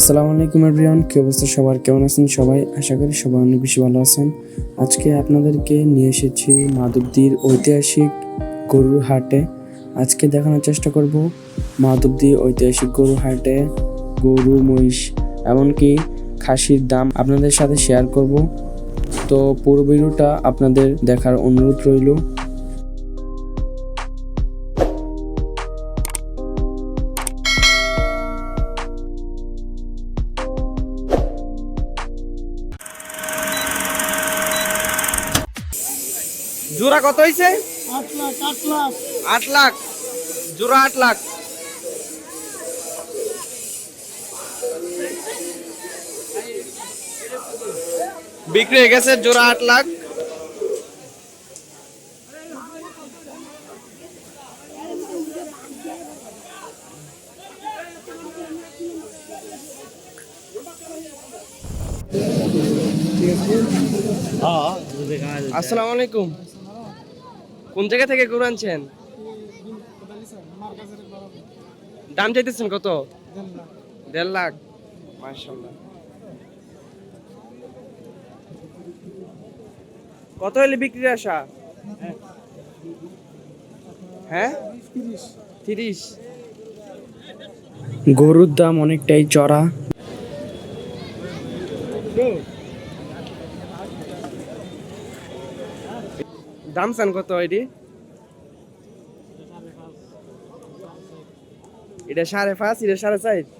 আসসালামু আলাইকুম এভরিওয়ান কি অবস্থা? সবার কেমন আছেন সবাই? আশা করি সবাই অনেক বেশি ভালো আছেন। আজকে আপনাদেরকে নিয়ে এসেছি মাধবদীর ঐতিহাসিক গরুর হাটে। আজকে দেখানোর চেষ্টা করব মাধবদী ঐতিহাসিক গরুর হাটে গরু, মহিষ, এমনকি খাসির দাম আপনাদের সাথে শেয়ার করব। তো পুরো ভিডিওটা আপনাদের দেখার অনুরোধ রইল। জোড়া কত হয়েছে আট লাখ জোড়া আট লাখ। বিক্রি হয়ে গেছে জোড়া আট লাখ। আসসালামু আলাইকুম। কোন জায়গা থেকে গরু আনছেন? দাম চাইতেছেন কত? দেড় লাখ। মাশাল্লাহ কত হলে বিক্রির আশা? হ্যাঁ? তিরিশ। গরুর দাম অনেকটাই চড়া। দাম চান কত এটি এটা সাড়ে পাঁচ এটা সাড়ে চার?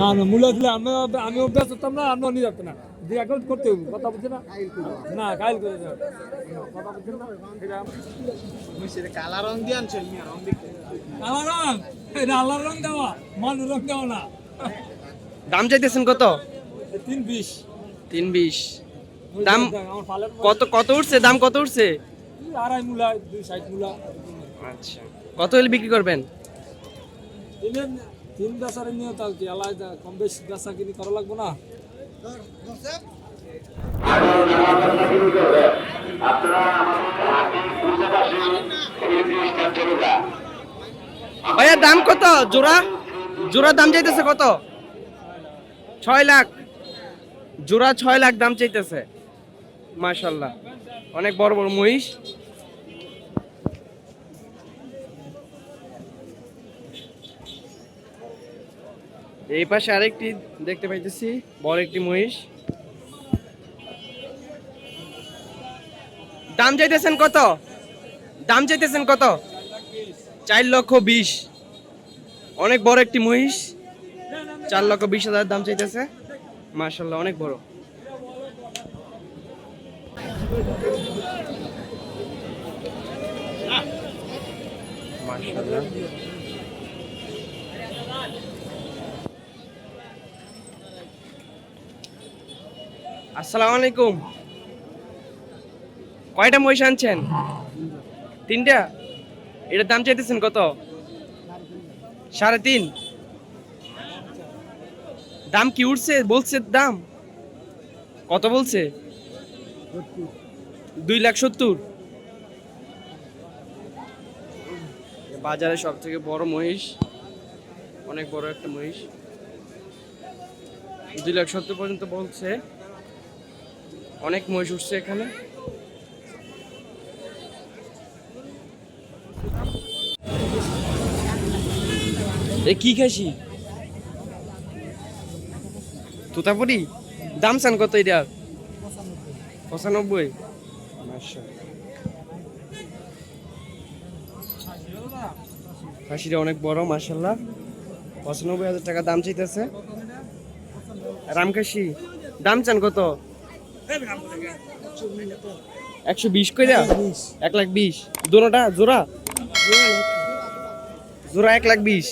না না মূল্য দিলে আমি আমি অভ্যাস করতাম না আপনি নিয়ে যাবেন না। দিয়ে এখন করতে হবে কথা বলছে না? না কাইল করে দেবে। কথা বলছেন না এটা কালা রং এটা রং দেওয়া মানুষ রং দেওয়া না। দাম চাইতেছেন কত? তিন বিশ। তিন বিশ। দাম কত কত উঠছে? দাম কত উঠছে? আড়াই মূলা দুই সাইড মূলা। আচ্ছা। কত হলে বিক্রি করবেন? তিন বেচারে নিয়ে তাও কি আল্লাহ কম বেশ বেচা কিনি করা লাগবো না? ভাইয়া, দাম কত? জোড়া? জোড়া দাম চাইতেছে কত? ছয় লাখ। জোড়া ছয় লাখ দাম চাইতেছে। মাশাল্লাহ। অনেক বড় বড় মহিষ। এই পাশে আরেকটি দেখতে পাইতেছি, বড় একটি মহিষ। দাম চাইতেছেন কত? দাম চাইতেছেন কত? চার লক্ষ বিশ। অনেক বড় একটি মহিষ। চার লক্ষ বিশ হাজার দাম চাইতেছে। মার্শাল্লাহ অনেক বড়। মাশাআল্লাহ। আসসালামু আলাইকুম। কয়টা মহিষ আনছেন? তিনটা? এটার দাম চাইতেছেন কত? সাড়ে তিন। দাম কি উঠছে? বলছে দাম। কত বলছে? দুই লাখ সত্তর। বাজারে সব থেকে বড় মহিষ, অনেক বড় একটা মহিষ। দুই লাখ সত্তর পর্যন্ত বলছে। অনেক মহিষ উঠছে এখানে। এ কি খাসি তোতাপুরি? দাম চান কত এটার পঁচানব্বই। খাসিটা অনেক বড় মার্শাল্লাহ পঁচানব্বই হাজার টাকা দাম চাইতেছে। রামখাসি দাম চান কত? একশো বিশ কইরা? এক লাখ বিশ। দুটা জোড়া? জোড়া এক লাখ বিশ।